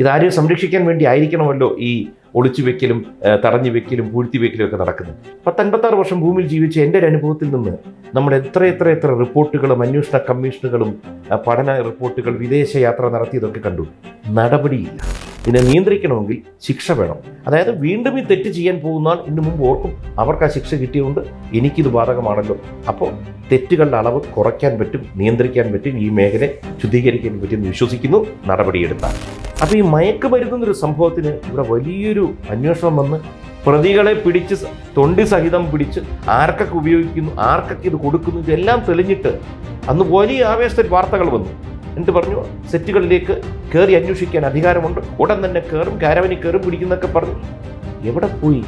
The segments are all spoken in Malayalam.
ഇതാരെയും സംരക്ഷിക്കാൻ വേണ്ടി ആയിരിക്കണമല്ലോ ഈ ഒളിച്ചു വെക്കലും തടഞ്ഞു വെക്കലും പൂഴ്ത്തി വെക്കലും ഒക്കെ നടക്കുന്നത്. പത്തൻപത്താറ് വർഷം ഭൂമിയിൽ ജീവിച്ച എന്റെ ഒരു അനുഭവത്തിൽ നിന്ന് നമ്മൾ എത്ര എത്ര എത്ര റിപ്പോർട്ടുകളും അന്വേഷണ കമ്മീഷനുകളും പഠന റിപ്പോർട്ടുകൾ വിദേശയാത്ര നടത്തിയതൊക്കെ കണ്ടു. നടപടിയില്ല. ഇതിനെ നിയന്ത്രിക്കണമെങ്കിൽ ശിക്ഷ വേണം. അതായത് വീണ്ടും ഈ തെറ്റ് ചെയ്യാൻ പോകുന്നാൽ ഇന്നു മുമ്പ് ഓർക്കും അവർക്ക് ആ ശിക്ഷ കിട്ടിയതുകൊണ്ട് എനിക്കിത് ബാധകമാണല്ലോ. അപ്പോൾ തെറ്റുകളുടെ അളവ് കുറയ്ക്കാൻ പറ്റും നിയന്ത്രിക്കാൻ പറ്റും ഈ മേഖല ശുദ്ധീകരിക്കാൻ പറ്റും എന്ന് വിശ്വസിക്കുന്നു നടപടിയെടുത്താൽ. അപ്പോൾ ഈ മയക്കുമരുന്ന് ഒരു സംഭവത്തിന് ഇവിടെ വലിയൊരു അന്വേഷണം വന്ന് പ്രതികളെ പിടിച്ച് തൊണ്ടി സഹിതം പിടിച്ച് ആർക്കൊക്കെ ഉപയോഗിക്കുന്നു ആർക്കൊക്കെ ഇത് കൊടുക്കുന്നു ഇതെല്ലാം തെളിഞ്ഞിട്ട് അന്ന് വലിയ ആവേശത്തിൽ വാർത്തകൾ വന്നു. എന്നിട്ട് പറഞ്ഞു? സെറ്റുകളിലേക്ക് കയറി അന്വേഷിക്കാൻ അധികാരമുണ്ട്. ഉടൻ തന്നെ കയറും കാരവനി കയറും പിടിക്കുന്നൊക്കെ പറഞ്ഞു. എവിടെ പോയി?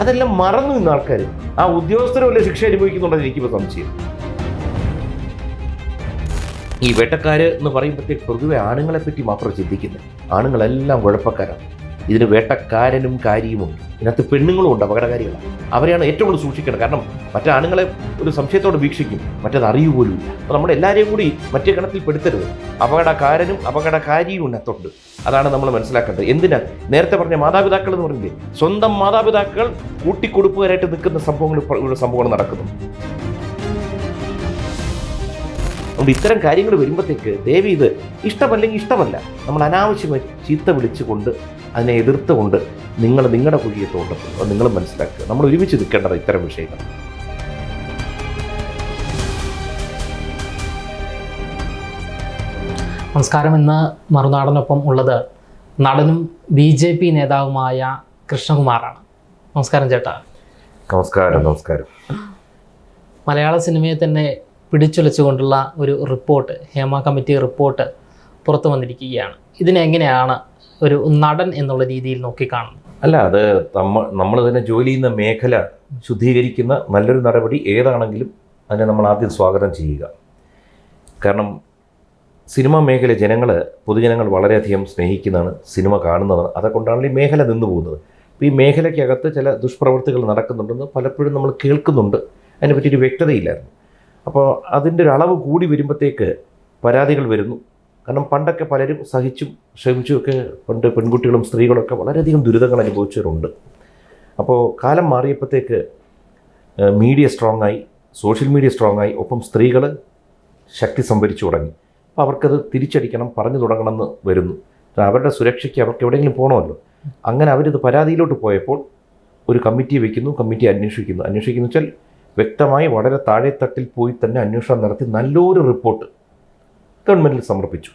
അതെല്ലാം മറന്നു ഇന്ന് ആൾക്കാർ ആ ഉദ്യോഗസ്ഥരും വല്ല ശിക്ഷ അനുഭവിക്കുന്നുണ്ടെന്ന് എനിക്കിപ്പോൾ സംശയം. ഈ വേട്ടക്കാർ എന്ന് പറയുമ്പോഴത്തേക്ക് പൊതുവെ ആണുങ്ങളെ പറ്റി മാത്രം ചിന്തിക്കുന്നത് ആണുങ്ങളെല്ലാം കുഴപ്പക്കാരാണ് ഇതിന് വേട്ടക്കാരനും കാര്യവുമുണ്ട് ഇതിനകത്ത് പെണ്ണുങ്ങളും ഉണ്ട് അപകടകാരികളാണ്. അവരെയാണ് ഏറ്റവും കൂടുതൽ സൂക്ഷിക്കേണ്ടത്. കാരണം മറ്റേ ആണുങ്ങളെ ഒരു സംശയത്തോടെ വീക്ഷിക്കും മറ്റത് അറിയുപോലും അപ്പോൾ നമ്മൾ എല്ലാവരെയും കൂടി മറ്റേ ഗണത്തിൽ പെടുത്തരുത്. അപകടക്കാരനും അപകടകാരിയും ഇതിനകത്തുണ്ട്. അതാണ് നമ്മൾ മനസ്സിലാക്കേണ്ടത്. എന്തിനാ? നേരത്തെ പറഞ്ഞ മാതാപിതാക്കൾ എന്ന് പറഞ്ഞില്ലേ? സ്വന്തം മാതാപിതാക്കൾ കൂട്ടിക്കൊടുപ്പുകാരായിട്ട് നിൽക്കുന്ന സംഭവങ്ങൾ സംഭവങ്ങൾ നടക്കുന്നു. അതുകൊണ്ട് ഇത്തരം കാര്യങ്ങൾ വരുമ്പോഴത്തേക്ക് ദേവി ഇത് ഇഷ്ടമല്ലെങ്കിൽ ഇഷ്ടമല്ല. നമ്മൾ അനാവശ്യമായി ചീത്ത വിളിച്ചുകൊണ്ട് അതിനെ എതിർത്തുകൊണ്ട് നിങ്ങൾ നിങ്ങളുടെ കുഴിയെ തോണ്ടത്തുള്ളൂ അത് നിങ്ങൾ മനസ്സിലാക്കുക. നമ്മൾ ഒരുമിച്ച് നിൽക്കേണ്ടത് ഇത്തരം വിഷയങ്ങൾ. നമസ്കാരം. ഇന്ന് മറുനാടനൊപ്പം ഉള്ളത് നടനും ബി ജെ പി നേതാവുമായ കൃഷ്ണകുമാറാണ്. നമസ്കാരം ചേട്ടാ. നമസ്കാരം നമസ്കാരം. മലയാള സിനിമയെ തന്നെ പിടിച്ചുലച്ചുകൊണ്ടുള്ള ഒരു റിപ്പോർട്ട് ഹേമ കമ്മിറ്റി റിപ്പോർട്ട് പുറത്തു വന്നിരിക്കുകയാണ്. ഇതിനെങ്ങനെയാണ് ഒരു നടൻ എന്നുള്ള രീതിയിൽ നോക്കിക്കാണുന്നത്? അല്ല അത് നമ്മൾ നമ്മൾ തന്നെ ജോലി ചെയ്യുന്ന മേഖല ശുദ്ധീകരിക്കുന്ന നല്ലൊരു നടപടി ഏതാണെങ്കിലും അതിനെ നമ്മൾ ആദ്യം സ്വാഗതം ചെയ്യുക. കാരണം സിനിമ മേഖല ജനങ്ങൾ പൊതുജനങ്ങൾ വളരെയധികം സ്നേഹിക്കുന്നതാണ് സിനിമ കാണുന്നതാണ്. അതുകൊണ്ടാണ് ഈ മേഖല നിന്നു പോകുന്നത്. അപ്പോൾ ഈ മേഖലയ്ക്കകത്ത് ചില ദുഷ്പ്രവൃത്തികൾ നടക്കുന്നുണ്ടെന്ന് പലപ്പോഴും നമ്മൾ കേൾക്കുന്നുണ്ട്. അതിനെ ഒരു വ്യക്തതയില്ലായിരുന്നു. അപ്പോൾ അതിന്റെ ഒരു അളവ് കൂടി വരുമ്പോഴത്തേക്ക് പരാതികൾ വരുന്നു. കാരണം പണ്ടൊക്കെ പലരും സഹിച്ചും ക്ഷമിച്ചുമൊക്കെ പണ്ട് പെൺകുട്ടികളും സ്ത്രീകളൊക്കെ വളരെയധികം ദുരിതങ്ങൾ അനുഭവിച്ചവരുണ്ട്. അപ്പോൾ കാലം മാറിയപ്പോഴത്തേക്ക് മീഡിയ സ്ട്രോങ് ആയി സോഷ്യൽ മീഡിയ സ്ട്രോങ് ആയി ഒപ്പം സ്ത്രീകൾ ശക്തി സംഭരിച്ചു തുടങ്ങി. അപ്പോൾ അവർക്കത് തിരിച്ചടിക്കണം പറഞ്ഞു തുടങ്ങണമെന്ന് വരുന്നു. കാരണം അവരുടെ സുരക്ഷയ്ക്ക് അവർക്ക് എവിടെയെങ്കിലും പോകണമല്ലോ. അങ്ങനെ അവരിത് പരാതിയിലോട്ട് പോയപ്പോൾ ഒരു കമ്മിറ്റി വയ്ക്കുന്നു കമ്മിറ്റി അന്വേഷിക്കുന്നു. അന്വേഷിക്കുന്നു വെച്ചാൽ വ്യക്തമായി വളരെ താഴെത്തട്ടിൽ പോയി തന്നെ അന്വേഷണം നടത്തി നല്ലൊരു റിപ്പോർട്ട് ഗവൺമെന്റിൽ സമർപ്പിച്ചു.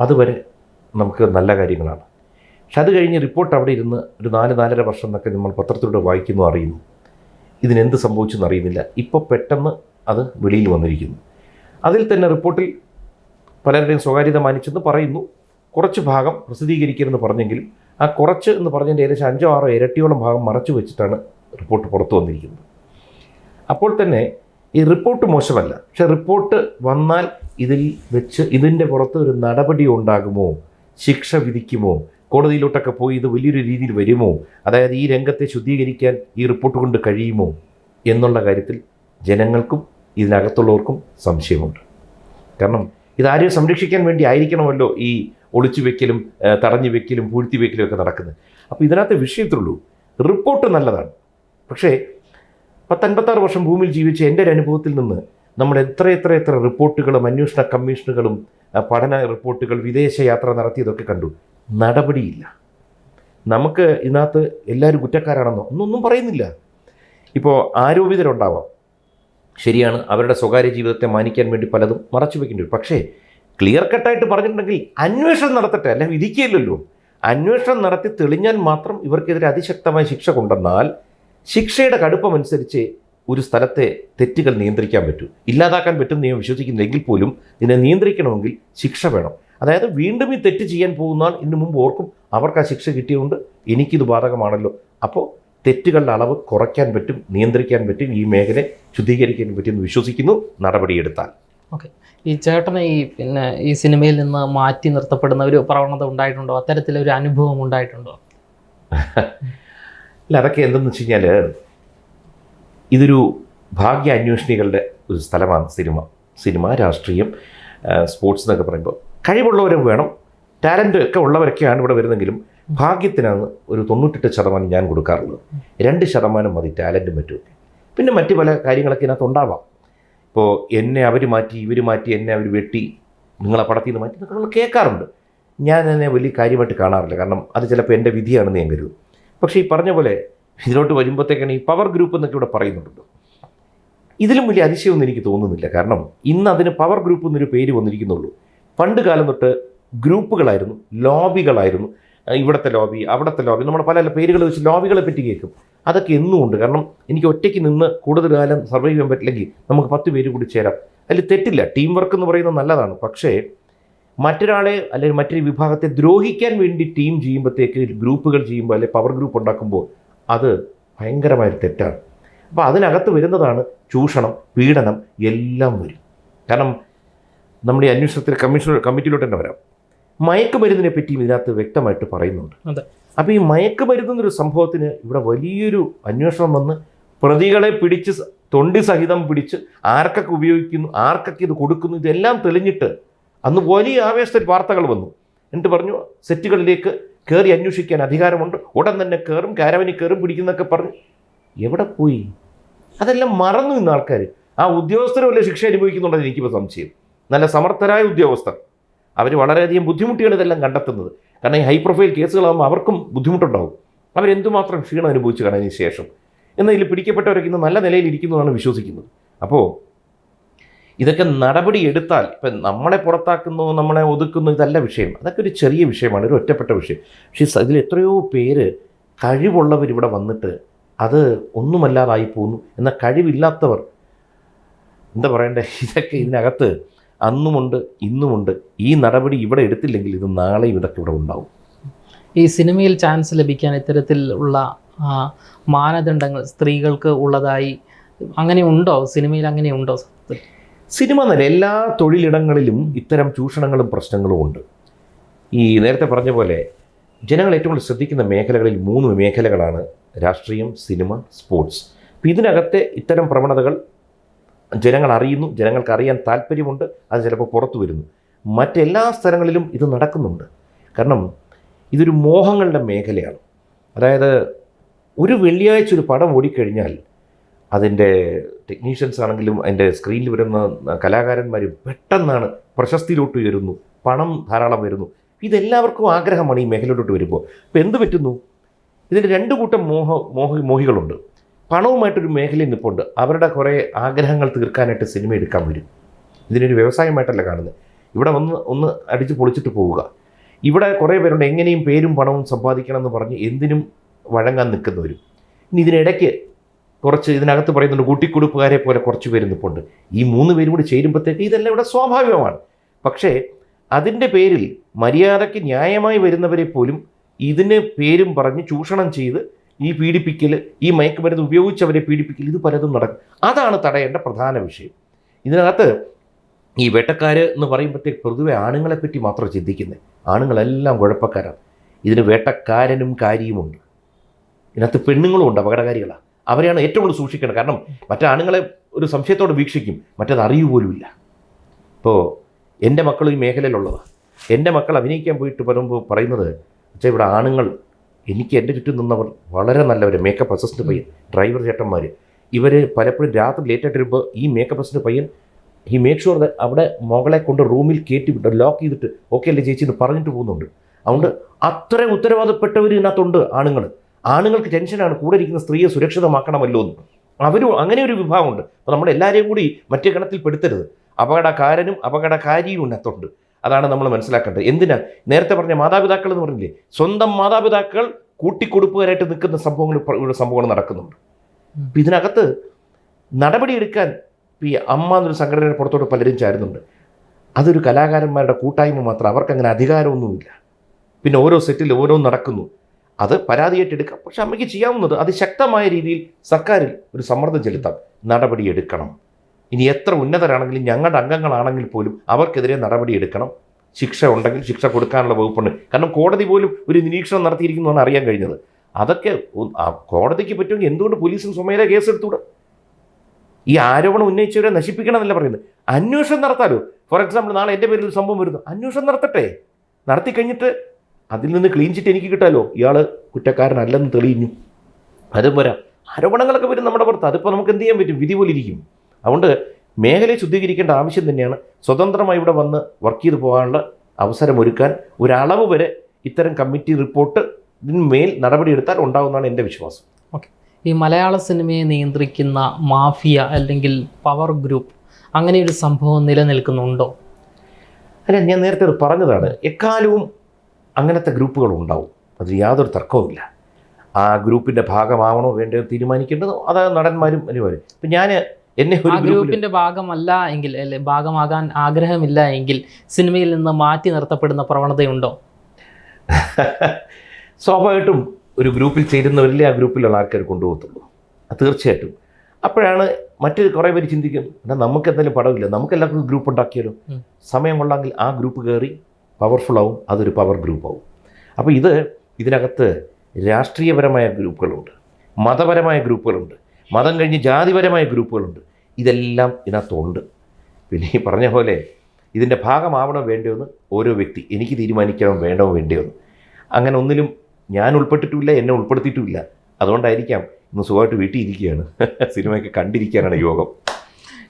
അതുവരെ നമുക്ക് നല്ല കാര്യങ്ങളാണ്. പക്ഷെ അത് കഴിഞ്ഞ് റിപ്പോർട്ട് അവിടെ ഇരുന്ന് ഒരു നാല് നാലര വർഷം എന്നൊക്കെ നമ്മൾ പത്രത്തിലൂടെ വായിക്കുന്നു അറിയുന്നു. ഇതിനെന്ത് സംഭവിച്ചെന്ന് അറിയുന്നില്ല. ഇപ്പോൾ പെട്ടെന്ന് അത് വെളിയിൽ വന്നിരിക്കുന്നു. അതിൽ തന്നെ റിപ്പോർട്ടിൽ പലരുടെയും സ്വകാര്യത മാനിച്ചെന്ന് പറയുന്നു. കുറച്ച് ഭാഗം പ്രസിദ്ധീകരിക്കരുതെന്ന് പറഞ്ഞെങ്കിലും ആ കുറച്ച് എന്ന് പറഞ്ഞതിന്റെ ഏകദേശം അഞ്ചോ ആറോ ഇരട്ടിയോളം ഭാഗം മറച്ചു വെച്ചിട്ടാണ് റിപ്പോർട്ട് പുറത്തു വന്നിരിക്കുന്നത്. അപ്പോൾ തന്നെ ഈ റിപ്പോർട്ട് മോശമല്ല. പക്ഷെ റിപ്പോർട്ട് വന്നാൽ ഇതിൽ വെച്ച് ഇതിന്റെ പുറത്ത് ഒരു നടപടി ഉണ്ടാകുമോ? ശിക്ഷ വിധിക്കുമോ? കോടതിയിലോട്ടൊക്കെ പോയി ഇത് വലിയൊരു രീതിയിൽ വരുമോ? അതായത് ഈ രംഗത്തെ ശുദ്ധീകരിക്കാൻ ഈ റിപ്പോർട്ട് കൊണ്ട് കഴിയുമോ? എന്നുള്ള കാര്യത്തിൽ ജനങ്ങൾക്കും ഇതിനകത്തുള്ളവർക്കും സംശയമുണ്ട്. കാരണം ഇതാരെയും സംരക്ഷിക്കാൻ വേണ്ടി ആയിരിക്കണമല്ലോ ഈ ഒളിച്ചു വെക്കലും തടഞ്ഞു വെക്കലും പൂഴ്ത്തി വെക്കലും ഒക്കെ നടക്കുന്നത്. അപ്പോൾ ഇതിനകത്തെ വിഷയത്തിലുള്ളൂ. റിപ്പോർട്ട് നല്ലതാണ്. പക്ഷേ പത്തൻപത്താറ് വർഷം ഭൂമിയിൽ ജീവിച്ച എന്റെ ഒരു അനുഭവത്തിൽ നിന്ന് നമ്മൾ എത്ര എത്ര എത്ര റിപ്പോർട്ടുകളും അന്വേഷണ കമ്മീഷനുകളും പഠന റിപ്പോർട്ടുകൾ വിദേശ യാത്ര നടത്തിയതൊക്കെ കണ്ടു. നടപടിയില്ല. നമുക്ക് ഇതിനകത്ത് എല്ലാവരും കുറ്റക്കാരാണെന്നോ? ഒന്നൊന്നും പറയുന്നില്ല. ഇപ്പോൾ ആരോപിതരുണ്ടാവാം. ശരിയാണ് അവരുടെ സ്വകാര്യ ജീവിതത്തെ മാനിക്കാൻ വേണ്ടി പലതും മറച്ചു വയ്ക്കേണ്ടി വരും. പക്ഷേ ക്ലിയർ കട്ടായിട്ട് പറഞ്ഞിട്ടുണ്ടെങ്കിൽ അന്വേഷണം നടത്തട്ടെ. അല്ല വിധിക്കില്ലല്ലോ അന്വേഷണം നടത്തി തെളിഞ്ഞാൽ മാത്രം ഇവർക്കെതിരെ അതിശക്തമായ ശിക്ഷ കൊണ്ടുവന്നാൽ ശിക്ഷയുടെ കടുപ്പമനുസരിച്ച് ഒരു സ്ഥലത്തെ തെറ്റുകൾ നിയന്ത്രിക്കാൻ പറ്റൂ. ഇല്ലാതാക്കാൻ പറ്റും നിയമം വിശ്വസിക്കുന്നില്ലെങ്കിൽ പോലും ഇതിനെ നിയന്ത്രിക്കണമെങ്കിൽ ശിക്ഷ വേണം. അതായത് വീണ്ടും ഈ തെറ്റ് ചെയ്യാൻ പോകുന്നാൽ ഇന്നു മുമ്പ് ഓർക്കും അവർക്ക് ആ ശിക്ഷ കിട്ടിയതുകൊണ്ട് എനിക്കിത് ബാധകമാണല്ലോ. അപ്പോൾ തെറ്റുകളുടെ അളവ് കുറയ്ക്കാൻ പറ്റും നിയന്ത്രിക്കാൻ പറ്റും ഈ മേഖല ശുദ്ധീകരിക്കാൻ പറ്റുമെന്ന് വിശ്വസിക്കുന്നു. നടപടിയെടുത്താൽ. ഓക്കെ. ഈ ചേട്ടന് ഈ പിന്നെ ഈ സിനിമയിൽ നിന്ന് മാറ്റി നിർത്തപ്പെടുന്ന ഒരു പ്രവണത ഉണ്ടായിട്ടുണ്ടോ? അത്തരത്തിലൊരു അനുഭവം ഉണ്ടായിട്ടുണ്ടോ? അല്ല അതൊക്കെ എന്തെന്ന് വെച്ച് കഴിഞ്ഞാൽ ഇതൊരു ഭാഗ്യ അന്വേഷണികളുടെ ഒരു സ്ഥലമാണ് സിനിമ. സിനിമ രാഷ്ട്രീയം സ്പോർട്സ് എന്നൊക്കെ പറയുമ്പോൾ കഴിവുള്ളവരും വേണം. ടാലന്റ് ഒക്കെ ഉള്ളവരൊക്കെയാണ് ഇവിടെ വരുന്നെങ്കിലും ഭാഗ്യത്തിനാണ് ഒരു തൊണ്ണൂറ്റെട്ട് ശതമാനം ഞാൻ കൊടുക്കാറുള്ളത്. രണ്ട് ശതമാനം മതി ടാലന്റും മറ്റുമൊക്കെ പിന്നെ മറ്റ് പല കാര്യങ്ങളൊക്കെ ഇതിനകത്ത് ഉണ്ടാവാം. ഇപ്പോൾ എന്നെ അവർ മാറ്റി ഇവർ മാറ്റി എന്നെ അവർ വെട്ടി നിങ്ങളെ പടത്തിൽ നിന്ന് മാറ്റി നമ്മൾ കേൾക്കാറുണ്ട്. ഞാൻ എന്നെ വലിയ കാര്യമായിട്ട് കാണാറില്ല. കാരണം അത് ചിലപ്പോൾ എന്റെ വിധിയാണെന്ന് ഞാൻ കരുതും. പക്ഷേ ഈ പറഞ്ഞ പോലെ ഇതിലോട്ട് വരുമ്പോഴത്തേക്കാണ് ഈ പവർ ഗ്രൂപ്പ് എന്നൊക്കെ ഇവിടെ പറയുന്നുണ്ടല്ലോ. ഇതിലും വലിയ അതിശയമൊന്നും എനിക്ക് തോന്നുന്നില്ല. കാരണം ഇന്ന് അതിന് പവർ ഗ്രൂപ്പ് എന്നൊരു പേര് വന്നിരിക്കുന്നുള്ളൂ. പണ്ട് കാലം തൊട്ട് ഗ്രൂപ്പുകളായിരുന്നു ലോബികളായിരുന്നു ഇവിടുത്തെ ലോബി അവിടുത്തെ ലോബി നമ്മൾ പല പല പേരുകൾ വെച്ച് ലോബികളെ പറ്റി കേൾക്കും. അതൊക്കെ എന്നും ഉണ്ട് കാരണം എനിക്ക് ഒറ്റയ്ക്ക് നിന്ന് കൂടുതൽ കാലം സർവൈവ് ചെയ്യാൻ പറ്റില്ലെങ്കിൽ നമുക്ക് പത്ത് പേര് കൂടി ചേരാം. അതിൽ തെറ്റില്ല. ടീം വർക്ക് എന്ന് പറയുന്നത് നല്ലതാണ്. പക്ഷേ മറ്റൊരാളെ അല്ലെങ്കിൽ മറ്റൊരു വിഭാഗത്തെ ദ്രോഹിക്കാൻ വേണ്ടി ടീം ചെയ്യുമ്പോഴത്തേക്ക് ഗ്രൂപ്പുകൾ ചെയ്യുമ്പോൾ അല്ലെങ്കിൽ പവർ ഗ്രൂപ്പ് ഉണ്ടാക്കുമ്പോൾ അത് ഭയങ്കരമായൊരു തെറ്റാണ്. അപ്പോൾ അതിനകത്ത് വരുന്നതാണ് ചൂഷണം പീഡനം എല്ലാം വരും. കാരണം നമ്മുടെ ഈ അന്വേഷണത്തിൽ കമ്മീഷൻ കമ്മിറ്റിയിലോട്ട് തന്നെ വരാം. മയക്കുമരുന്നിനെ പറ്റിയും ഇതിനകത്ത് വ്യക്തമായിട്ട് പറയുന്നുണ്ട്. അതെ. അപ്പോൾ ഈ മയക്കുമരുന്ന് എന്നൊരു സംഭവത്തിന് ഇവിടെ വലിയൊരു അന്വേഷണം വന്ന് പ്രതികളെ പിടിച്ച് തൊണ്ടി സഹിതം പിടിച്ച് ആർക്കൊക്കെ ഉപയോഗിക്കുന്നു ആർക്കൊക്കെ ഇത് കൊടുക്കുന്നു ഇതെല്ലാം തെളിഞ്ഞിട്ട് അന്ന് വലിയ ആവേശത്തിൽ വാർത്തകൾ വന്നു. എന്നിട്ട് പറഞ്ഞു സെറ്റുകളിലേക്ക് കയറി അന്വേഷിക്കാൻ അധികാരമുണ്ട്. ഉടൻ തന്നെ കയറും കാരവനി കയറും പിടിക്കുന്നൊക്കെ പറഞ്ഞു. എവിടെ പോയി? അതെല്ലാം മറന്നു ഇന്ന് ആൾക്കാർ ആ ഉദ്യോഗസ്ഥരും വല്ല ശിക്ഷ അനുഭവിക്കുന്നുണ്ടെന്ന് എനിക്കിപ്പോൾ സംശയം. നല്ല സമർത്ഥരായ ഉദ്യോഗസ്ഥർ. അവർ വളരെയധികം ബുദ്ധിമുട്ടിയാണ് ഇതെല്ലാം കണ്ടെത്തുന്നത്. കാരണം ഈ ഹൈ പ്രൊഫൈൽ കേസുകളാകുമ്പോൾ അവർക്കും ബുദ്ധിമുട്ടുണ്ടാവും. അവരെന്തുമാത്രം ക്ഷീണം അനുഭവിച്ചു കാണാൻ ശേഷം? എന്നാൽ ഇതിൽ പിടിക്കപ്പെട്ടവരൊക്കെ ഇന്ന് നല്ല നിലയിൽ ഇരിക്കുന്നതാണ് വിശ്വസിക്കുന്നത്. അപ്പോൾ ഇതൊക്കെ നടപടി എടുത്താൽ ഇപ്പം നമ്മളെ പുറത്താക്കുന്നു നമ്മളെ ഒതുക്കുന്നു ഇതല്ല വിഷയം. അതൊക്കെ ഒരു ചെറിയ വിഷയമാണ് ഒരു ഒറ്റപ്പെട്ട വിഷയം. പക്ഷേ ഇതിൽ എത്രയോ പേര് കഴിവുള്ളവർ ഇവിടെ വന്നിട്ട് അത് ഒന്നുമല്ലാതായി പോകുന്നു എന്നാൽ കഴിവില്ലാത്തവർ എന്താ പറയണ്ടേ ഇതൊക്കെ ഇതിനകത്ത് അന്നുമുണ്ട് ഇന്നുമുണ്ട്. ഈ നടപടി ഇവിടെ എടുത്തില്ലെങ്കിൽ ഇത് നാളെയും ഇതൊക്കെ ഇവിടെ ഉണ്ടാവും. ഈ സിനിമയിൽ ചാൻസ് ലഭിക്കാൻ ഇത്തരത്തിൽ ഉള്ള മാനദണ്ഡങ്ങൾ സ്ത്രീകൾക്ക് ഉള്ളതായി അങ്ങനെ ഉണ്ടോ? സിനിമയിൽ അങ്ങനെ ഉണ്ടോ? സത്യത്തിൽ? സിനിമ എന്നല്ല എല്ലാ തൊഴിലിടങ്ങളിലും ഇത്തരം ചൂഷണങ്ങളും പ്രശ്നങ്ങളും ഉണ്ട്. ഈ നേരത്തെ പറഞ്ഞ പോലെ ജനങ്ങൾ ഏറ്റവും കൂടുതൽ ശ്രദ്ധിക്കുന്ന മേഖലകളിൽ മൂന്ന് മേഖലകളാണ് രാഷ്ട്രീയം സിനിമ സ്പോർട്സ്. അപ്പോൾ ഇതിനകത്തെ ഇത്തരം പ്രവണതകൾ ജനങ്ങൾ അറിയുന്നു ജനങ്ങൾക്ക് അറിയാൻ താല്പര്യമുണ്ട് അത് ചിലപ്പോൾ പുറത്തു വരുന്നു. മറ്റെല്ലാ സ്ഥലങ്ങളിലും ഇത് നടക്കുന്നുണ്ട്. കാരണം ഇതൊരു മോഹങ്ങളുടെ മേഖലയാണ്. അതായത് ഒരു വെള്ളിയാഴ്ച ഒരു പടം ഓടിക്കഴിഞ്ഞാൽ അതിന്റെ ടെക്നീഷ്യൻസ് ആണെങ്കിലും അതിന്റെ സ്ക്രീനിൽ വരുന്ന കലാകാരന്മാരും പെട്ടെന്നാണ് പ്രശസ്തിയിലോട്ട് ഉയരുന്നു പണം ധാരാളം വരുന്നു. ഇതെല്ലാവർക്കും ആഗ്രഹമാണ് ഈ മേഖലയിലോട്ട് വരുമ്പോൾ. അപ്പോൾ എന്ത് പറ്റുന്നു? ഇതിന് രണ്ട് കൂട്ടം മോഹ മോഹ മോഹികളുണ്ട്. പണവുമായിട്ടൊരു മേഖലയിൽ നിൽപ്പുണ്ട് അവരുടെ കുറേ ആഗ്രഹങ്ങൾ തീർക്കാനായിട്ട് സിനിമ എടുക്കാൻ വരും. ഇതിനൊരു വ്യവസായമായിട്ടല്ല കാണുന്നത്. ഇവിടെ വന്ന് ഒന്ന് അടിച്ച് പൊളിച്ചിട്ട് പോവുക. ഇവിടെ കുറേ പേരുണ്ട് എങ്ങനെയും പേരും പണവും സമ്പാദിക്കണം എന്ന് പറഞ്ഞ് എന്തിനും വഴങ്ങാൻ നിൽക്കുന്നവരും. ഇനി ഇതിനിടയ്ക്ക് കുറച്ച് ഇതിനകത്ത് പറയുന്നുണ്ട് കൂട്ടിക്കൊടുപ്പുകാരെ പോലെ കുറച്ച് പേര് നിൽപ്പുണ്ട്. ഈ മൂന്ന് പേരും കൂടി ചേരുമ്പോഴത്തേക്ക് ഇതെല്ലാം ഇവിടെ സ്വാഭാവികമാണ്. പക്ഷേ അതിന്റെ പേരിൽ മര്യാദയ്ക്ക് ന്യായമായി വരുന്നവരെ പോലും ഇതിന് പേരും പറഞ്ഞ് ചൂഷണം ചെയ്ത് ഈ പീഡിപ്പിക്കൽ ഈ മയക്കുമരുന്ന് ഉപയോഗിച്ചവരെ പീഡിപ്പിക്കൽ ഇത് പലതും നടക്കും അതാണ് തടയേണ്ട പ്രധാന വിഷയം. ഇതിനകത്ത് ഈ വേട്ടക്കാർ എന്ന് പറയുമ്പോഴത്തേക്ക് പൊതുവെ ആണുങ്ങളെ പറ്റി മാത്രം ചിന്തിക്കുന്നത്. ആണുങ്ങളെല്ലാം കുഴപ്പക്കാരാണ്. ഇതിന് വേട്ടക്കാരനും കാര്യവുമുണ്ട്. ഇതിനകത്ത് പെണ്ണുങ്ങളും ഉണ്ട് അപകടകാരികളാണ്. അവരെയാണ് ഏറ്റവും കൂടുതൽ സൂക്ഷിക്കേണ്ടത്. കാരണം മറ്റാണുങ്ങളെ ഒരു സംശയത്തോടെ വീക്ഷിക്കും. മറ്റത് അറിയുപോലുമില്ല ഇപ്പോൾ എന്റെ മക്കൾ ഈ മേഖലയിലുള്ളതാണ് എന്റെ മക്കൾ അഭിനയിക്കാൻ പോയിട്ട് വരുമ്പോൾ പറയുന്നത് വെച്ചാൽ ഇവിടെ ആണുങ്ങൾ എനിക്ക് എന്റെ ചുറ്റും നിന്നവർ വളരെ നല്ലവർ മേക്കപ്പ് അസിസ്റ്റന്റ് പയ്യൻ ഡ്രൈവർ ചേട്ടന്മാർ ഇവർ പലപ്പോഴും രാത്രി ലേറ്റായിട്ട് വരുമ്പോൾ ഈ മേക്കപ്പ് അസിസ്റ്റന്റ് പയ്യൻ ഈ മേക്ക് ഷുവർ അവിടെ മകളെ കൊണ്ട് റൂമിൽ കയറ്റി വിട്ട് ലോക്ക് ചെയ്തിട്ട് ഓക്കെ അല്ലേ ചേച്ചി എന്ന് പറഞ്ഞിട്ട് പോകുന്നുണ്ട്. അതുകൊണ്ട് അത്ര ഉത്തരവാദപ്പെട്ടവർ ഇതിനകത്തുണ്ട് ആണുങ്ങൾ ആണുങ്ങൾക്ക് ടെൻഷനാണ് കൂടെ ഇരിക്കുന്ന സ്ത്രീയെ സുരക്ഷിതമാക്കണമല്ലോ എന്ന്. അവരും അങ്ങനെ ഒരു വിഭാഗമുണ്ട്. അപ്പോൾ നമ്മൾ എല്ലാവരെയും കൂടി മറ്റേ ഗണത്തിൽ പെടുത്തരുത്. അപകടകാരനും അപകടകാരിയും ഇതിനകത്തുണ്ട് അതാണ് നമ്മൾ മനസ്സിലാക്കേണ്ടത്. എന്തിനാ? നേരത്തെ പറഞ്ഞ മാതാപിതാക്കൾ എന്ന് പറഞ്ഞില്ലേ? സ്വന്തം മാതാപിതാക്കൾ കൂട്ടിക്കൊടുപ്പുകാരായിട്ട് നിൽക്കുന്ന സംഭവങ്ങൾ ഇവിടെ സംഭവങ്ങൾ നടക്കുന്നുണ്ട്. അപ്പം ഇതിനകത്ത് നടപടിയെടുക്കാൻ ഈ അമ്മ എന്നൊരു സംഘടനയുടെ പുറത്തോട്ട് പലരും ചാരുന്നുണ്ട്. അതൊരു കലാകാരന്മാരുടെ കൂട്ടായ്മ മാത്രം. അവർക്കങ്ങനെ അധികാരമൊന്നുമില്ല. പിന്നെ ഓരോ സെറ്റിൽ ഓരോന്ന് നടക്കുന്നു. അത് പരാതിയായിട്ടെടുക്കാം. പക്ഷെ അമ്മയ്ക്ക് ചെയ്യാവുന്നത് അതിശക്തമായ രീതിയിൽ സർക്കാരിൽ ഒരു സമ്മർദ്ദം ചെലുത്താം. നടപടിയെടുക്കണം. ഇനി എത്ര ഉന്നതരാണെങ്കിലും ഞങ്ങളുടെ അംഗങ്ങളാണെങ്കിൽ പോലും അവർക്കെതിരെ നടപടിയെടുക്കണം. ശിക്ഷ ഉണ്ടെങ്കിൽ ശിക്ഷ കൊടുക്കാനുള്ള വകുപ്പുണ്ട്. കാരണം കോടതി പോലും ഒരു നിരീക്ഷണം നടത്തിയിരിക്കുന്നതാണ് അറിയാൻ കഴിഞ്ഞത്. അതൊക്കെ കോടതിക്ക് പറ്റുമെങ്കിൽ എന്തുകൊണ്ട് പോലീസും സ്വമേധ കേസെടുത്തൂടെ? ഈ ആരോപണം ഉന്നയിച്ചവരെ നശിപ്പിക്കണം എന്നല്ല പറയുന്നത്. അന്വേഷണം നടത്താലോ? ഫോർ എക്സാമ്പിൾ നാളെ എന്റെ പേരിൽ ഒരു സംഭവം വരുന്നു. അന്വേഷണം നടത്തട്ടെ. നടത്തി കഴിഞ്ഞിട്ട് അതിൽ നിന്ന് ക്ലീൻ ചിറ്റ് എനിക്ക് കിട്ടാലോ? ഇയാൾ കുറ്റക്കാരനല്ലെന്ന് തെളിഞ്ഞു. അതും പോരാ. ആരോപണങ്ങളൊക്കെ വരും നമ്മുടെ പുറത്ത്. അതിപ്പോൾ നമുക്ക് എന്ത് ചെയ്യാൻ പറ്റും? വിധി പോലെ ഇരിക്കും. അതുകൊണ്ട് മേഖലയെ ശുദ്ധീകരിക്കേണ്ട ആവശ്യം തന്നെയാണ് സ്വതന്ത്രമായി ഇവിടെ വന്ന് വർക്ക് ചെയ്ത് പോകാനുള്ള അവസരമൊരുക്കാൻ ഒരളവ് വരെ ഇത്തരം കമ്മിറ്റി റിപ്പോർട്ട് ഇതിന്മേൽ നടപടിയെടുത്താൽ ഉണ്ടാകുമെന്നാണ് എന്റെ വിശ്വാസം. ഓക്കെ ഈ മലയാള സിനിമയെ നിയന്ത്രിക്കുന്ന മാഫിയ അല്ലെങ്കിൽ പവർ ഗ്രൂപ്പ് അങ്ങനെ ഒരു സംഭവം നിലനിൽക്കുന്നുണ്ടോ? അല്ല ഞാൻ നേരത്തെ പറഞ്ഞതാണ്. എക്കാലവും അങ്ങനത്തെ ഗ്രൂപ്പുകൾ ഉണ്ടാവും അതിൽ യാതൊരു തർക്കവുമില്ല. ആ ഗ്രൂപ്പിന്റെ ഭാഗമാവണോ വേണ്ടോ തീരുമാനിക്കേണ്ടതോ? അതായത് നടന്മാരും അനിവാര്യം ഇപ്പം ഞാൻ എന്നെ ഒരു ഗ്രൂപ്പിന്റെ ഗ്രൂപ്പിന്റെ ഭാഗമല്ല എങ്കിൽ അല്ലെ ഭാഗമാകാൻ ആഗ്രഹമില്ല എങ്കിൽ സിനിമയിൽ നിന്ന് മാറ്റി നിർത്തപ്പെടുന്ന പ്രവണതയുണ്ടോ? സ്വാഭാവികമായിട്ടും ഒരു ഗ്രൂപ്പിൽ ചേരുന്നവരില്ലേ ആ ഗ്രൂപ്പിലുള്ള ആൾക്കാർ കൊണ്ടുപോകത്തുള്ളൂ. അത് തീർച്ചയായിട്ടും. അപ്പോഴാണ് മറ്റ് കുറേ പേര് ചിന്തിക്കും എന്നാൽ നമുക്ക് എന്തെങ്കിലും പടമില്ല. നമുക്ക് എല്ലാവർക്കും ഗ്രൂപ്പ് ഉണ്ടാക്കിയാലോ? സമയം കൊള്ളാമെങ്കിൽ ആ ഗ്രൂപ്പ് കയറി പവർഫുൾ ആവും അതൊരു പവർ ഗ്രൂപ്പ് ആവും. അപ്പോൾ ഇത് ഇതിനകത്ത് രാഷ്ട്രീയപരമായ ഗ്രൂപ്പുകളുണ്ട് മതപരമായ ഗ്രൂപ്പുകളുണ്ട് മതം കഴിഞ്ഞ് ജാതിപരമായ ഗ്രൂപ്പുകളുണ്ട്. ഇതെല്ലാം ഇതിനകത്തുണ്ട്. പിന്നെ ഈ പറഞ്ഞ പോലെ ഇതിന്റെ ഭാഗമാവണോ വേണ്ടതെന്ന് ഓരോ വ്യക്തി എനിക്ക് തീരുമാനിക്കണം വേണ്ടോ വേണ്ടയോ അങ്ങനെ ഒന്നിലും ഞാൻ ഉൾപ്പെട്ടിട്ടുമില്ല എന്നെ ഉൾപ്പെടുത്തിയിട്ടുമില്ല. അതുകൊണ്ടായിരിക്കാം ഇന്ന് സുഖമായിട്ട് വീട്ടിൽ ഇരിക്കുകയാണ്. സിനിമയൊക്കെ കണ്ടിരിക്കാനാണ് യോഗം.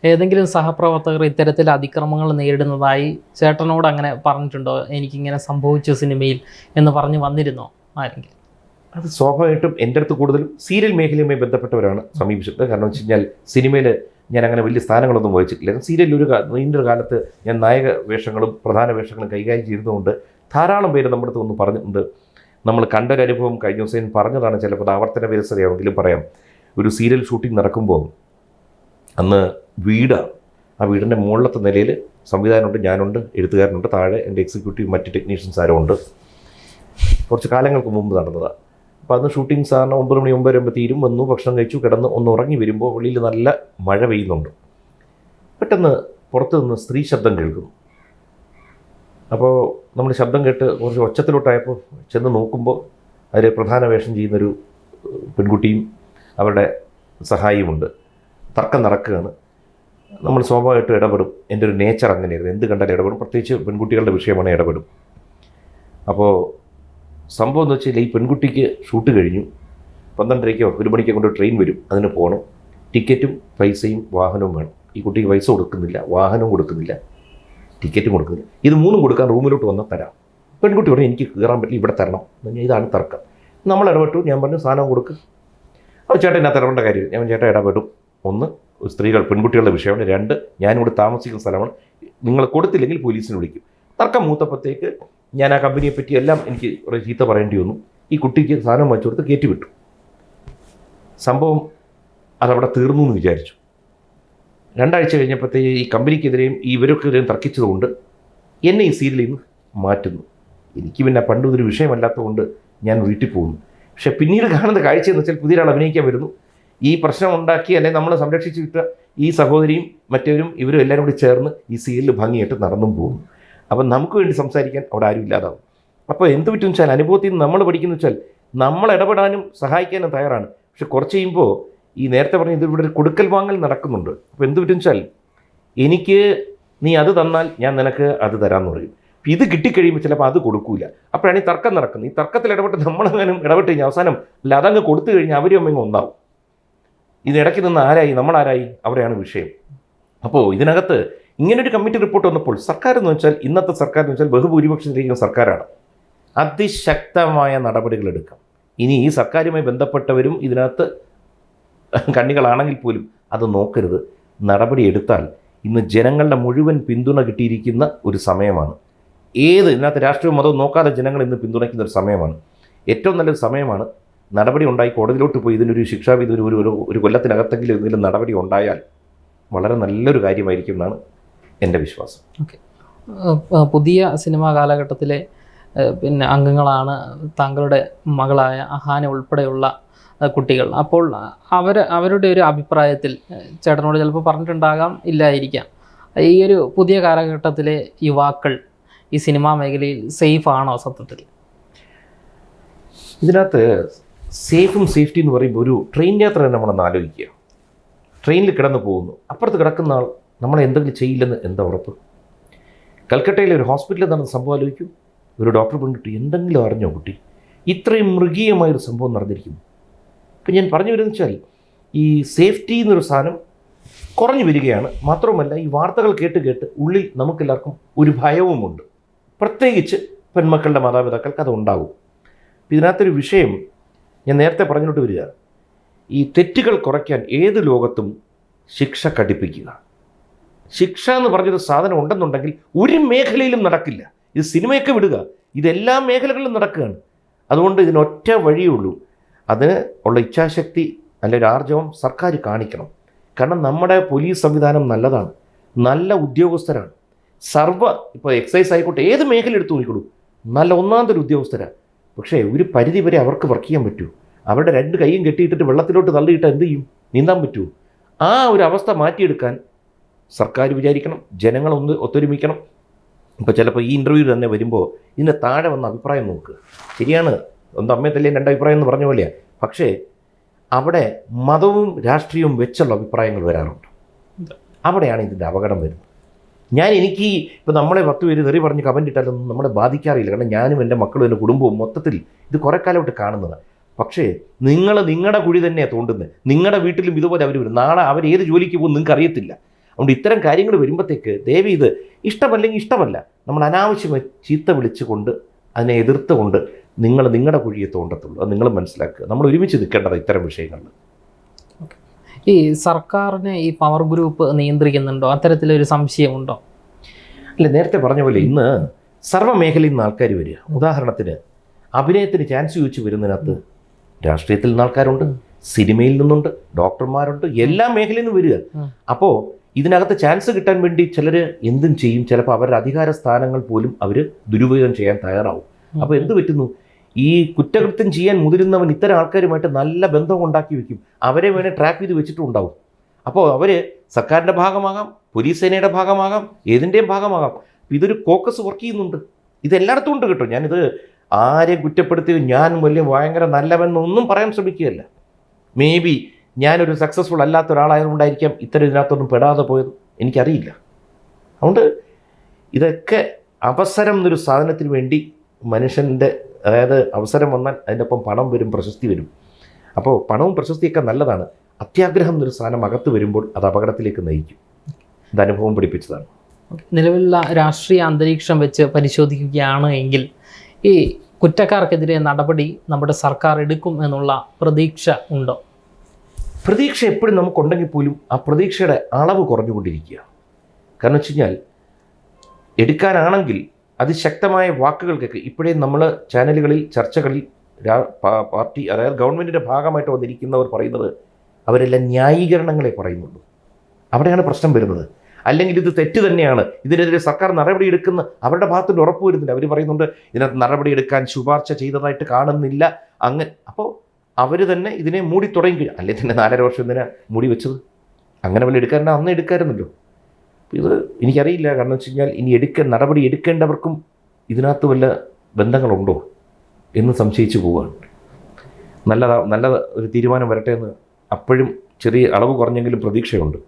ഏതെങ്കിലും സഹപ്രവർത്തകർ ഇത്തരത്തിൽ അതിക്രമങ്ങൾ നേരിടുന്നതായി ചേട്ടനോട് അങ്ങനെ പറഞ്ഞിട്ടുണ്ടോ? എനിക്കിങ്ങനെ സംഭവിച്ചു സിനിമയിൽ എന്ന് പറഞ്ഞു വന്നിരുന്നോ ആരെങ്കിലും? അത് സ്വാഭാവികമായിട്ടും എന്റെ അടുത്ത് കൂടുതലും സീരിയൽ മേഖലയുമായി ബന്ധപ്പെട്ടവരാണ് സമീപിച്ചത് കാരണം വെച്ച് കഴിഞ്ഞാൽ സിനിമയിൽ ഞാൻ അങ്ങനെ വലിയ സ്ഥാനങ്ങളൊന്നും വഹിച്ചിട്ടില്ല. സീരിയലിൽ ഒരു നീണ്ടൊരു കാലത്ത് ഞാൻ നായക വേഷങ്ങളും പ്രധാന വേഷങ്ങളും കൈകാര്യം ചെയ്തതുകൊണ്ട് ധാരാളം പേര് നമ്മുടെ അടുത്ത് ഒന്ന് പറഞ്ഞിട്ടുണ്ട്. നമ്മൾ കണ്ടൊരനുഭവം കഴിഞ്ഞ ദിവസം പറഞ്ഞതാണ് ചിലപ്പോൾ ആവർത്തന വിരസതയാണെങ്കിലും പറയാം. ഒരു സീരിയൽ ഷൂട്ടിംഗ് നടക്കുമ്പോൾ അന്ന് വീടാണ് ആ വീടിന്റെ മുകളിലത്തെ നിലയിൽ സംവിധാനമുണ്ട് ഞാനുണ്ട് എഴുത്തുകാരനുണ്ട് താഴെ എന്റെ എക്സിക്യൂട്ടീവ് മറ്റ് ടെക്നീഷ്യൻസ് ആരും ഉണ്ട്. കുറച്ച് കാലങ്ങൾക്ക് മുമ്പ് നടന്നതാണ് അപ്പോൾ അന്ന് ഷൂട്ടിംഗ് സാറിന് ഒമ്പത് മണി ഒമ്പത് വരുമ്പോൾ തീരും വന്നു ഭക്ഷണം കഴിച്ചു കിടന്ന് ഒന്ന് ഉറങ്ങി വരുമ്പോൾ വെളിയിൽ നല്ല മഴ പെയ്യുന്നുണ്ട്. പെട്ടെന്ന് പുറത്ത് നിന്ന് സ്ത്രീ ശബ്ദം കേൾക്കുന്നു. അപ്പോൾ നമ്മൾ ശബ്ദം കേട്ട് കുറച്ച് ഒച്ചത്തിലോട്ടായപ്പോൾ ചെന്ന് നോക്കുമ്പോൾ അതിൽ പ്രധാന വേഷം ചെയ്യുന്നൊരു പെൺകുട്ടിയും അവരുടെ സഹായിയുമുണ്ട്. തർക്കം നടക്കുകയാണ്. നമ്മൾ സ്വാഭാവികമായിട്ടും ഇടപെടും. എന്റെ ഒരു നേച്ചർ അങ്ങനെയായിരുന്നു. എന്ത് കണ്ടാലും ഇടപെടും. പ്രത്യേകിച്ച് പെൺകുട്ടികളുടെ വിഷയമാണ് ഇടപെടും. അപ്പോൾ സംഭവം എന്ന് വെച്ചാൽ ഈ പെൺകുട്ടിക്ക് ഷൂട്ട് കഴിഞ്ഞു. പന്ത്രണ്ടരയ്ക്കോ ഒരു മണിക്കോ കൊണ്ട് ട്രെയിൻ വരും. അതിന് പോകണം. ടിക്കറ്റും പൈസയും വാഹനവും വേണം. ഈ കുട്ടിക്ക് പൈസ കൊടുക്കുന്നില്ല. വാഹനവും കൊടുക്കുന്നില്ല. ടിക്കറ്റും കൊടുക്കുന്നില്ല. ഇത് മൂന്നും കൊടുക്കാൻ റൂമിലോട്ട് വന്നാൽ തരാം. പെൺകുട്ടി പറഞ്ഞു എനിക്ക് കയറാൻ പറ്റില്ല. ഇവിടെ തരണം. ഇതാണ് തർക്കം. നമ്മൾ ഇടപെട്ടു. ഞാൻ പറഞ്ഞു സാധനം കൊടുക്കും. അപ്പോൾ ചേട്ടൻ എന്നാ തരേണ്ട കാര്യം ഞാൻ ചേട്ടൻ ഇടപെടും. ഒന്ന് സ്ത്രീകൾ പെൺകുട്ടികളുടെ വിഷയമാണ്. രണ്ട് ഞാനിവിടെ താമസിക്കുന്ന സ്ഥലമാണ്. നിങ്ങൾ കൊടുത്തില്ലെങ്കിൽ പോലീസിനെ വിളിക്കും. തർക്കം മൂത്തപ്പോഴത്തേക്ക് ഞാൻ ആ കമ്പനിയെ പറ്റി എല്ലാം എനിക്ക് ചീത്ത പറയേണ്ടി വന്നു. ഈ കുട്ടിക്ക് സാധനം വാങ്ങിച്ചു കൊടുത്ത് കയറ്റി വിട്ടു. സംഭവം അതവിടെ തീർന്നു എന്ന് വിചാരിച്ചു. രണ്ടാഴ്ച കഴിഞ്ഞപ്പോഴത്തേക്ക് ഈ കമ്പനിക്കെതിരെയും ഇവർക്കെതിരെയും തർക്കിച്ചതുകൊണ്ട് എന്നെ ഈ സീരിയലിൽ നിന്ന് മാറ്റുന്നു. എനിക്ക് പിന്നെ പണ്ട് ഇതൊരു വിഷയമല്ലാത്തതുകൊണ്ട് ഞാൻ വീട്ടിൽ പോകുന്നു. പക്ഷേ പിന്നീട് കാണുന്ന കാഴ്ച എന്ന് വെച്ചാൽ പുതിയ അഭിനയിക്കാൻ വരുന്നു. ഈ പ്രശ്നം ഉണ്ടാക്കി അല്ലെ നമ്മൾ സംരക്ഷിച്ചു കിട്ടുക ഈ സഹോദരിയും മറ്റവരും ഇവരും എല്ലാവരും കൂടി ചേർന്ന് ഈ സീരിയൽ ഭംഗിയായിട്ട് നടന്നും പോകും അപ്പം നമുക്ക് വേണ്ടി സംസാരിക്കാൻ അവിടെ ആരും ഇല്ലാതാവും. അപ്പോൾ എന്ത് പറ്റും വെച്ചാൽ അനുഭവത്തിൽ നിന്ന് നമ്മൾ പഠിക്കുന്ന വെച്ചാൽ നമ്മൾ ഇടപെടാനും സഹായിക്കാനും തയ്യാറാണ്. പക്ഷെ കുറച്ച് കഴിയുമ്പോൾ ഈ നേരത്തെ പറഞ്ഞ ഇതിവിടെ ഒരു കൊടുക്കൽ വാങ്ങൽ നടക്കുന്നുണ്ട്. അപ്പോൾ എന്ത് പറ്റും വെച്ചാൽ എനിക്ക് നീ അത് തന്നാൽ ഞാൻ നിനക്ക് അത് തരാമെന്ന് പറയും. അപ്പം ഇത് കിട്ടിക്കഴിയുമ്പോൾ ചിലപ്പോൾ അത് കൊടുക്കൂല. അപ്പോഴാണ് ഈ തർക്കം നടക്കുന്നത്. ഈ തർക്കത്തിൽ ഇടപെട്ട് നമ്മളെങ്ങാനും ഇടപെട്ട് കഴിഞ്ഞാൽ അവസാനം അല്ല അതങ്ങ് കൊടുത്തു കഴിഞ്ഞാൽ അവരും അമ്മയും ഒന്നാവും. ഇതിനിടയ്ക്ക് നിന്ന് ആരായി? നമ്മളാരായി? അവിടെയാണ് വിഷയം. അപ്പോൾ ഇതിനകത്ത് ഇങ്ങനൊരു കമ്മിറ്റി റിപ്പോർട്ട് വന്നപ്പോൾ സർക്കാർ എന്ന് വെച്ചാൽ ഇന്നത്തെ സർക്കാർ എന്ന് വെച്ചാൽ ബഹുഭൂരിപക്ഷത്തിലിരിക്കുന്ന സർക്കാരാണ്. അതിശക്തമായ നടപടികൾ എടുക്കാം. ഇനി ഈ സർക്കാരുമായി ബന്ധപ്പെട്ടവരും ഇതിനകത്ത് കണ്ണികളാണെങ്കിൽ പോലും അത് നോക്കരുത്. നടപടി എടുത്താൽ ഇന്ന് ജനങ്ങളുടെ മുഴുവൻ പിന്തുണ കിട്ടിയിരിക്കുന്ന ഒരു സമയമാണ്. ഏത് ഇതിനകത്ത് രാഷ്ട്രീയ മതവും നോക്കാതെ ജനങ്ങൾ ഇന്ന് പിന്തുണയ്ക്കുന്ന ഒരു സമയമാണ്. ഏറ്റവും നല്ലൊരു സമയമാണ് നടപടി ഉണ്ടായി കോടതിയിലോട്ട് പോയി. ഇതിനൊരു ശിക്ഷാവിധി ഒരു ഒരു ഒരു കൊല്ലത്തിനകത്തെങ്കിലും എന്തെങ്കിലും നടപടി ഉണ്ടായാൽ വളരെ നല്ലൊരു കാര്യമായിരിക്കും എന്നാണ് എന്റെ വിശ്വാസം. ഓക്കെ. പുതിയ സിനിമാ കാലഘട്ടത്തിലെ പിന്നെ അംഗങ്ങളാണ് താങ്കളുടെ മകളായ അഹാന ഉൾപ്പെടെയുള്ള കുട്ടികൾ. അപ്പോൾ അവർ അവരുടെ ഒരു അഭിപ്രായത്തിൽ ചേട്ടനോട് ചിലപ്പോൾ പറഞ്ഞിട്ടുണ്ടാകാം ഇല്ലായിരിക്കാം. ഈ ഒരു പുതിയ കാലഘട്ടത്തിലെ യുവാക്കൾ ഈ സിനിമാ മേഖലയിൽ സേഫ് ആണോ സത്യത്തിൽ? ഇതിനകത്ത് സേഫും സേഫ്റ്റി എന്ന് പറയുമ്പോൾ ഒരു ട്രെയിൻ യാത്ര തന്നെ നമ്മളൊന്ന് ആലോചിക്കുക. ട്രെയിനിൽ കിടന്നു പോകുന്നു. അപ്പുറത്ത് കിടക്കുന്ന ആൾ നമ്മളെ എന്തെങ്കിലും ചെയ്യില്ലെന്ന് എന്താ ഉറപ്പ്? കൽക്കട്ടയിലെ ഒരു ഹോസ്പിറ്റലിൽ നടന്ന സംഭവം ആലോചിക്കൂ. ഒരു ഡോക്ടർ പെൺകുട്ടി എന്തെങ്കിലും അറിഞ്ഞോ കുട്ടി? ഇത്രയും മൃഗീയമായൊരു സംഭവം നടന്നിരിക്കുന്നു. ഇപ്പം ഞാൻ പറഞ്ഞു വരുന്നത് വെച്ചാൽ ഈ സേഫ്റ്റി എന്നൊരു സാധനം കുറഞ്ഞു വരികയാണ്. മാത്രവുമല്ല ഈ വാർത്തകൾ കേട്ട് കേട്ട് ഉള്ളിൽ നമുക്കെല്ലാവർക്കും ഒരു ഭയവുമുണ്ട്. പ്രത്യേകിച്ച് പെൺമക്കളുടെ മാതാപിതാക്കൾക്ക് അത് ഉണ്ടാകും. ഇതിനകത്തൊരു വിഷയം ഞാൻ നേരത്തെ പറഞ്ഞിട്ട് വരിക. ഈ തെറ്റുകൾ കുറയ്ക്കാൻ ഏത് ലോകത്തും ശിക്ഷ കടിപ്പിക്കുക. ശിക്ഷ എന്ന് പറഞ്ഞൊരു സാധനം ഉണ്ടെന്നുണ്ടെങ്കിൽ ഒരു മേഖലയിലും നടക്കില്ല. ഇത് സിനിമയൊക്കെ വിടുക. ഇതെല്ലാ മേഖലകളിലും നടക്കുകയാണ്. അതുകൊണ്ട് ഇതിനൊറ്റ വഴിയേ ഉള്ളൂ. അതിന് ഉള്ള ഇച്ഛാശക്തി അല്ലെങ്കിൽ ആർജവം സർക്കാർ കാണിക്കണം. കാരണം നമ്മുടെ പോലീസ് സംവിധാനം നല്ലതാണ്. നല്ല ഉദ്യോഗസ്ഥരാണ്. സർവ ഇപ്പോൾ എക്സൈസ് ആയിക്കോട്ടെ ഏത് മേഖല എടുത്തു നോക്കിക്കോളൂ. നല്ല ഒന്നാം തരം ഉദ്യോഗസ്ഥരാണ് പക്ഷേ ഒരു പരിധി വരെ അവർക്ക് വർക്ക് ചെയ്യാൻ പറ്റൂ. അവരുടെ രണ്ട് കൈയും കെട്ടിയിട്ടിട്ട് വെള്ളത്തിലോട്ട് തള്ളിയിട്ട് എന്ത് ചെയ്യും? നീന്താൻ പറ്റുമോ ആ ഒരു അവസ്ഥ മാറ്റിയെടുക്കാൻ സർക്കാർ വിചാരിക്കണം. ജനങ്ങളൊന്ന് ഒത്തൊരുമിക്കണം. ഇപ്പോൾ ചിലപ്പോൾ ഈ ഇന്റർവ്യൂ തന്നെ വരുമ്പോൾ ഇതിന്റെ താഴെ വന്ന അഭിപ്രായം നോക്കുക ശരിയാണ്. ഒന്ന് അമ്മയെ തല്ലേ രണ്ട് അഭിപ്രായം എന്ന് പറഞ്ഞ പോലെയാണ് പക്ഷേ അവിടെ മതവും രാഷ്ട്രീയവും വെച്ചുള്ള അഭിപ്രായങ്ങൾ വരാറുണ്ട്. അവിടെയാണ് ഇതിന്റെ അപകടം വരുന്നത്. ഞാൻ എനിക്ക് ഇപ്പോൾ നമ്മളെ പത്ത് പേര് തെറി പറഞ്ഞ് കമന്റ് ഇട്ടാലൊന്നും നമ്മളെ ബാധിക്കാറില്ല. കാരണം ഞാനും എന്റെ മക്കളും എന്റെ കുടുംബവും മൊത്തത്തിൽ ഇത് കുറേ കാലമായിട്ട് കാണുന്നതാണ്. പക്ഷേ നിങ്ങൾ നിങ്ങളുടെ കുഴി തന്നെയാണ് തോണ്ടുന്നത്. നിങ്ങളുടെ വീട്ടിലും ഇതുപോലെ അവർ വരും. നാളെ അവർ ഏത് ജോലിക്ക് പോകും നിങ്ങൾക്ക് അറിയത്തില്ല. അതുകൊണ്ട് ഇത്തരം കാര്യങ്ങൾ വരുമ്പോഴത്തേക്ക് ദേവി ഇത് ഇഷ്ടമല്ലെങ്കിൽ ഇഷ്ടമല്ല. നമ്മൾ അനാവശ്യമായി ചീത്ത വിളിച്ചുകൊണ്ട് അതിനെ എതിർത്തുകൊണ്ട് നിങ്ങൾ നിങ്ങളുടെ കുഴിയെ തോണ്ടത്തുള്ളൂ. അത് നിങ്ങൾ മനസ്സിലാക്കുക. നമ്മൾ ഒരുമിച്ച് നിൽക്കേണ്ടത് ഇത്തരം വിഷയങ്ങളിൽ. ഈ സർക്കാരിനെ ഈ പവർ ഗ്രൂപ്പ് നിയന്ത്രിക്കുന്നുണ്ടോ? അത്തരത്തിലൊരു സംശയമുണ്ടോ? അല്ല നേരത്തെ പറഞ്ഞ പോലെ ഇന്ന് സർവ മേഖലയിൽ നിന്ന് ആൾക്കാർ വരിക. ഉദാഹരണത്തിന് അഭിനയത്തിന് ചാൻസ് ചോദിച്ച് വരുന്നതിനകത്ത് രാഷ്ട്രീയത്തിൽ നിന്ന് ആൾക്കാരുണ്ട് സിനിമയിൽ നിന്നുണ്ട് ഡോക്ടർമാരുണ്ട് എല്ലാ മേഖലയിൽ നിന്നും വരിക. അപ്പോൾ ഇതിനകത്ത് ചാൻസ് കിട്ടാൻ വേണ്ടി ചിലർ എന്തും ചെയ്യും ചിലപ്പോൾ അവരുടെ അധികാര സ്ഥാനങ്ങൾ പോലും അവർ ദുരുപയോഗം ചെയ്യാൻ തയ്യാറാവും. അപ്പോൾ എന്ത് പറ്റുന്നു? ഈ കുറ്റകൃത്യം ചെയ്യാൻ മുതിരുന്നവൻ ഇത്തരം ആൾക്കാരുമായിട്ട് നല്ല ബന്ധം ഉണ്ടാക്കി വെക്കും. അവരെ വേണേൽ ട്രാപ്പ് ചെയ്ത് വെച്ചിട്ടുണ്ടാവും. അപ്പോൾ അവർ സർക്കാരിന്റെ ഭാഗമാകാം പോലീസ് സേനയുടെ ഭാഗമാകാം ഏതിന്റെയും ഭാഗമാകാം. ഇതൊരു കോക്കസ് വർക്ക് ചെയ്യുന്നുണ്ട്. ഇതെല്ലായിടത്തും ഉണ്ട് കേട്ടോ. ഞാനിത് ആരെയും കുറ്റപ്പെടുത്തി ഞാൻ വലിയ ഭയങ്കര നല്ലവെന്നൊന്നും പറയാൻ ശ്രമിക്കുകയല്ല. മേ ബി ഞാനൊരു സക്സസ്ഫുൾ അല്ലാത്ത ഒരാളായതുകൊണ്ടായിരിക്കാം ഇത്തരം ഇതിനകത്തൊന്നും പെടാതെ പോയത്. എനിക്കറിയില്ല. അതുകൊണ്ട് ഇതൊക്കെ അവസരം എന്നൊരു സാധനത്തിന് വേണ്ടി മനുഷ്യന്റെ അതായത് അവസരം വന്നാൽ അതിന്റെ ഒപ്പം പണം വരും പ്രശസ്തി വരും. അപ്പോൾ പണവും പ്രശസ്തിയൊക്കെ നല്ലതാണ്. അത്യാഗ്രഹം എന്നൊരു സാധനം അകത്ത് വരുമ്പോൾ അത് അപകടത്തിലേക്ക് നയിക്കും. ഇത് അനുഭവം പഠിപ്പിച്ചതാണ് നിലവിലുള്ള രാഷ്ട്രീയ അന്തരീക്ഷം വെച്ച് പരിശോധിക്കുകയാണ് എങ്കിൽ ഈ കുറ്റക്കാർക്കെതിരെ നടപടി നമ്മുടെ സർക്കാർ എടുക്കും എന്നുള്ള പ്രതീക്ഷ ഉണ്ടോ? പ്രതീക്ഷ എപ്പോഴും നമുക്കുണ്ടെങ്കിൽ പോലും ആ പ്രതീക്ഷയുടെ അളവ് കുറഞ്ഞുകൊണ്ടിരിക്കുക കാരണം വെച്ച് കഴിഞ്ഞാൽ എടുക്കാനാണെങ്കിൽ അതിശക്തമായ വാക്കുകൾ കേൾക്കുക. ഇപ്പോഴേ നമ്മൾ ചാനലുകളിൽ ചർച്ചകളിൽ പാർട്ടി അതായത് ഗവൺമെന്റിന്റെ ഭാഗമായിട്ട് വന്നിരിക്കുന്നവർ പറയുന്നത് അവരെല്ലാം ന്യായീകരണങ്ങളെ പറയുന്നുള്ളൂ. അവിടെയാണ് പ്രശ്നം വരുന്നത്. അല്ലെങ്കിൽ ഇത് തെറ്റ് തന്നെയാണ്. ഇതിനെതിരെ സർക്കാർ നടപടിയെടുക്കുന്ന അവരുടെ ഭാഗത്തുനിന്ന് ഉറപ്പ് വരുന്നില്ല. അവർ പറയുന്നുണ്ട് ഇതിനകത്ത് നടപടിയെടുക്കാൻ ശുപാർശ ചെയ്തതായിട്ട് കാണുന്നില്ല. അങ്ങനെ അപ്പോൾ അവർ തന്നെ ഇതിനെ മൂടി തുടങ്ങി അല്ലെങ്കിൽ തന്നെ നാലര വർഷം ഇതിനെ മൂടി വെച്ചത്? അങ്ങനെ വല്ല എടുക്കാറുണ്ട് അന്ന് എടുക്കാറുണ്ടല്ലോ ഇത് എനിക്കറിയില്ല. കാരണം വെച്ച് കഴിഞ്ഞാൽ ഇനി എടുക്ക നടപടി എടുക്കേണ്ടവർക്കും ഇതിനകത്ത് വല്ല ബന്ധങ്ങളുണ്ടോ എന്ന് സംശയിച്ചു പോവുകയാണ്. നല്ലതാ നല്ല ഒരു തീരുമാനം വരട്ടെ എന്ന് അപ്പോഴും ചെറിയ അളവ് കുറഞ്ഞെങ്കിലും പ്രതീക്ഷയുണ്ട്.